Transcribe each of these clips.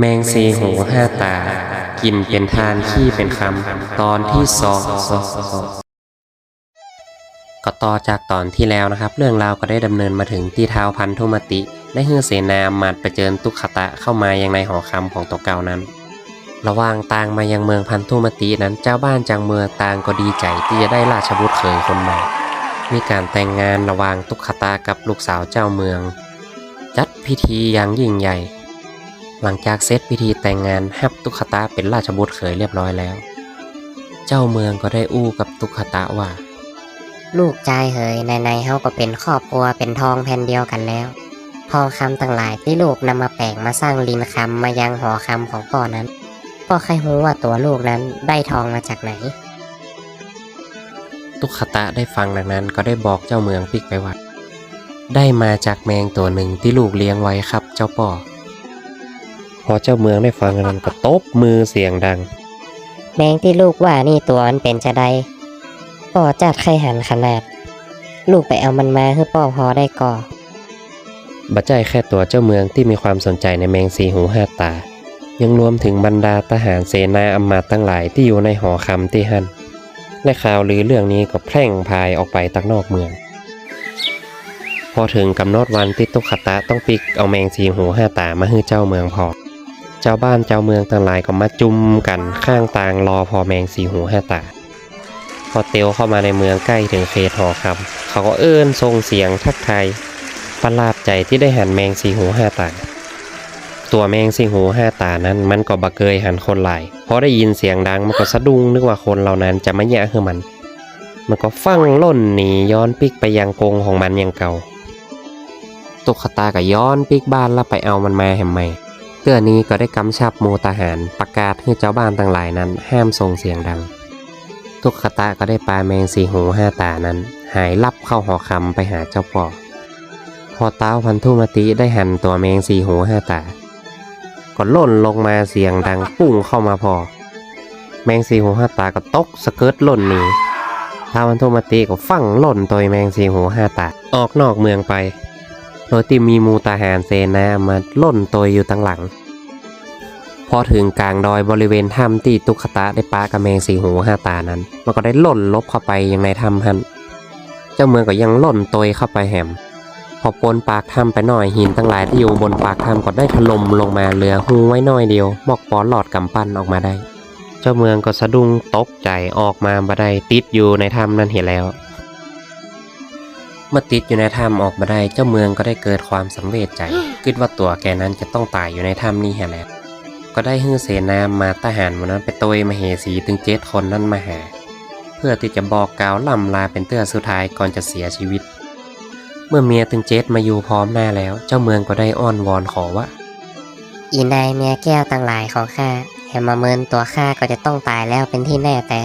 แมงสีหูห้าตา กินเป็นทานขี้เป็นคำ ตอนที่สองก็ต่อจากตอนที่แล้วนะครับ เรื่องราวก็ได้ดำเนินมาถึงที่เท้าพันธุมติ ได้ฮือเสนามาดไปเจิญตุขตะเข้ามายังในหอคำของตัวเก่านั้น ระหว่างต่างมายังเมืองพันธุมตินั้นเจ้าบ้านจังเมืองต่างก็ดีใจที่จะได้ราชบุตรเขยคนใหม่มีการแต่งงานระหว่างตุขตากับลูกสาวเจ้าเมือง จัดพิธีอย่างยิ่งใหญ่ หลังจากเสร็จพิธีแต่งงานฮับตุกขตาเป็นราชบุตรเขยเรียบร้อยแล้ว เจ้าเมืองก็ได้อู้กับตุกขตาว่า ลูกชายเฮยในๆเฮาก็เป็นครอบครัวเป็นทองแผ่นเดียวกันแล้วทองคำต่างหลายที่ลูกนำมาแปลงมาสร้างลินคำมายังหอคำของพ่อนั้นพ่อใครรู้ว่าตัวลูกนั้นได้ทองมาจากไหน ตุกขตะได้ฟังดังนั้นก็ได้บอกเจ้าเมืองปิกไปว่าได้มาจากแมงตัวหนึ่งที่ลูกเลี้ยงไว้ครับเจ้าป่อ พอเจ้าเมืองได้ฟังดังนั้นก็ตบมือเสียงดัง แมงที่ลูกว่านี่ตัวมันเป็นจะได้พ่อจัดไข่หันขนาด ลูกไปเอามันมาคือพ่อพอได้ก่อบัจใจแค่ตัวเจ้าเมืองที่มีความสนใจในแมงสีหูห้าตา ยังรวมถึงบรรดาทหารเสนาอำมาตย์ทั้งหลายที่อยู่ในหอคำที่หันและข่าวลือเรื่องนี้ก็แพร่งพายออกไปตักนอกเมือง พอถึงกำหนดวันที่ตุกขตะต้องปิกเอาแมงสีหูห้าตามาให้เจ้าเมืองพอ เจ้าบ้านเจ้าเมืองทั้งหลายก็มาจุ่มกันข้างต่างรอพอแมงสีหูห้าตา พอเตียวเข้ามาในเมืองใกล้ถึงเขตหอคำเขาก็เอื้อนทรงเสียงทักทายประหลาดใจที่ได้หันแมงสีหูห้าตา ตัวแมงสีหูห้าตานั้นมันก็บะเกยหันคนหลายพอได้ยินเสียงดังมันก็สะดุ้งนึกว่าคนเหล่านั้นจะมาแย่คือมัน มันก็ฟังล่นหนีย้อนปิกไปยังกงของมันอย่างเก่าตุกขตาก็ย้อนปิกบ้านแล้วไปเอามันมาแหมใหม่ ตื้อนี้ก็ได้กำชับหมูทหารประกาศให้เจ้าบ้านต่างหลายนั้น ห้ามส่งเสียงดังตุกขตาก็ได้ปาแมงสีหูห้าตานั้น หายลับเข้าหอคำไปหาเจ้าป่อพอเต้าพันธุมติได้หันตัวแมงสีหูห้าตาก็ล่นลงมาเสียงดังปุ้งเข้ามาพอ แมงสีหูห้าตาก็ตกสะเกิดล่นหนีท้าวพันธุมติก็ฟั่งล่นตัวแมงสีหูห้าตาออกนอกเมืองไป โดยที่มีมูทหารเซนามาล่นตัวอยู่ตั้งหลัง พอถึงกลางดอยบริเวณถ้ำที่ตุกขตาได้ปากับแมงสีหูห้าตานั้น มันก็ได้ล่นลบเข้าไปยังในถ้ำหันเจ้าเมืองก็ยังล่นตัวเข้าไปแหมพอปนปากถ้ำไปหน่อยหินทั้งหลายที่อยู่บนปากถ้ำก็ได้ถล่มลงมาเหลือหูไว้น้อยเดียวบอกปอนหลอดกำปั้นออกมาได้ เจ้าเมืองก็สะดุ้งตกใจออกมาบ่ได้ติดอยู่ในถ้ำนั่นเห็นแล้ว เมื่อติดอยู่ในถ้ำออกมาได้เจ้าเมืองก็ได้เกิดความสังเวชใจคิดว่าตัวแกนั้นจะต้องตายอยู่ในถ้ำนี้แหละแล้วก็ได้ฮื้อเสนามาทหารหมันนั้นไปโตยมเหสีถึงเจ็ดคนนั้นมาหา เพื่อที่จะบอกกล่าวล่ำลาเป็นเตื้อสุดท้ายก่อนจะเสียชีวิต เมื่อเมียตึงเจตมาอยู่พร้อมหน้าแล้ว เจ้าเมืองก็ได้อ้อนวอนขอว่าอีนายเมียแก้วต่างหลายของข้าแหมมาเมินตัวข้าก็จะต้องตายแล้วเป็นที่แน่แต่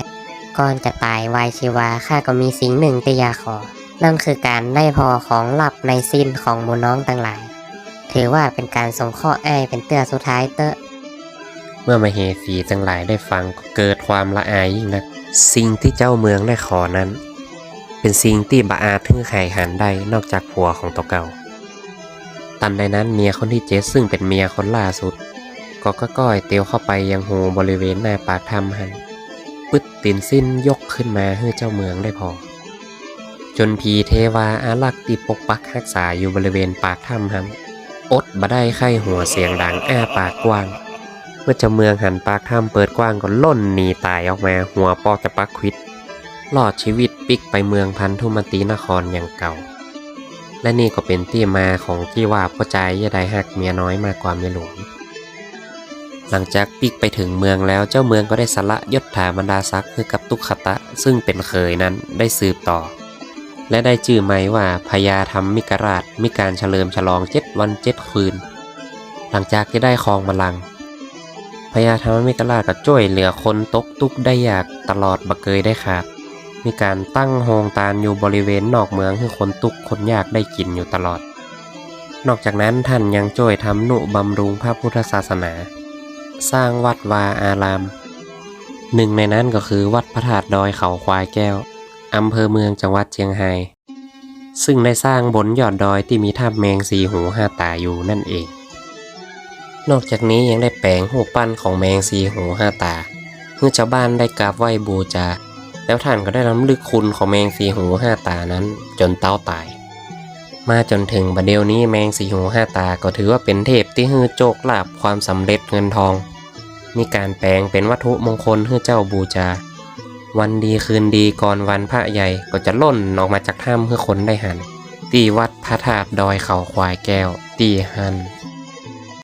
ก่อนจะตายวายชีวาข้าก็มีสิ่งหนึ่งที่อยากขอ นั่นคือการได้พอของหลับในสิ้นของหมูน้องต่างหลาย ถือว่าเป็นการส่งข้ออ้ายเป็นเตื้อสุดท้ายเตอะเมื่อมาเหสีทั้งหลายได้ฟังก็เกิดความละอายยิ่งนัก สิ่งที่เจ้าเมืองได้ขอนั้น เป็นสิ่งที่บาอาทึ่งไข่หันได้นอกจากผัวของตัวเก่า ตันใดนั้นเมียคนที่เจ็ดซึ่งเป็นเมียคนล่าสุดก็ก็ก้อยเตียวเข้าไปยังหูบริเวณหน้าปากถ้ำหัน ปึดตินสิ้นยกขึ้นมาให้เจ้าเมืองได้พอ จนพีเทวาอารักษ์ที่ปกปักรักษาอยู่บริเวณปากถ้ำหันอดบ่ได้ไข้หัวเสียงดังอ้าปากกว้าง เมื่อเจ้าเมืองหันปากถ้ำเปิดกว้างก็ล่นหนีตายออกมาหัวปอกจะปักควิดรอดชีวิตปิกไปเมืองพันธุมตีนครอย่างเก่า และนี่ก็เป็นที่มาของที่ว่าพ่อใจยะได้หักเมียน้อยมากกว่าเมียหลวงหลังจากปิกไปถึงเมืองแล้วเจ้าเมืองก็ได้สละยศถาบรรดาศักดิ์ให้กับตุกขตะ ซึ่งเป็นเคยนั้นได้สืบต่อ และได้ชื่อไหมว่าพญาธรรมมิกราชมีการเฉลิมฉลองเจ็ดวันเจ็ดคืน หลังจากที่ได้ครองบัลลังก์พญาธรรมมิกราชก็ช่วยเหลือคนตกทุกข์ได้ยากตลอดบะเกยได้ขาด มีการตั้งโฮงตาลอยู่บริเวณนอกเมืองให้คนทุกคนยากได้กินอยู่ตลอด นอกจากนั้นท่านยังช่วยทำนุบำรุงพระพุทธศาสนา สร้างวัดวาอาราม หนึ่งในนั้นก็คือวัดพระธาตุดอยเขาควายแก้ว อำเภอเมืองจังหวัดเชียงไฮ้ซึ่งได้สร้างบนยอดดอยที่มีถ้ำแมงสีหูห้าตาอยู่นั่นเอง นอกจากนี้ยังได้แปลงหูปปั้นของแมงสีหูห้าตาเพื่อชาวบ้านได้กราบไหว้บูชาแล้วท่านก็ได้รำลึกคุณของแมงสีหูห้าตานั้นจนเต้าตาย มาจนถึงบัดเดี๋ยวนี้แมงสีหูห้าตาก็ถือว่าเป็นเทพที่ฮือโจกลาบความสำเร็จเงินทอง มีการแปลงเป็นวัตถุมงคลให้เจ้าบูชา วันดีคืนดีก่อนวันพระใหญ่ก็จะล่นออกมาจากถ้ำเพื่อคนได้หัน ตีวัดพระธาตุดอยเขาควายแก้ว ตีหัน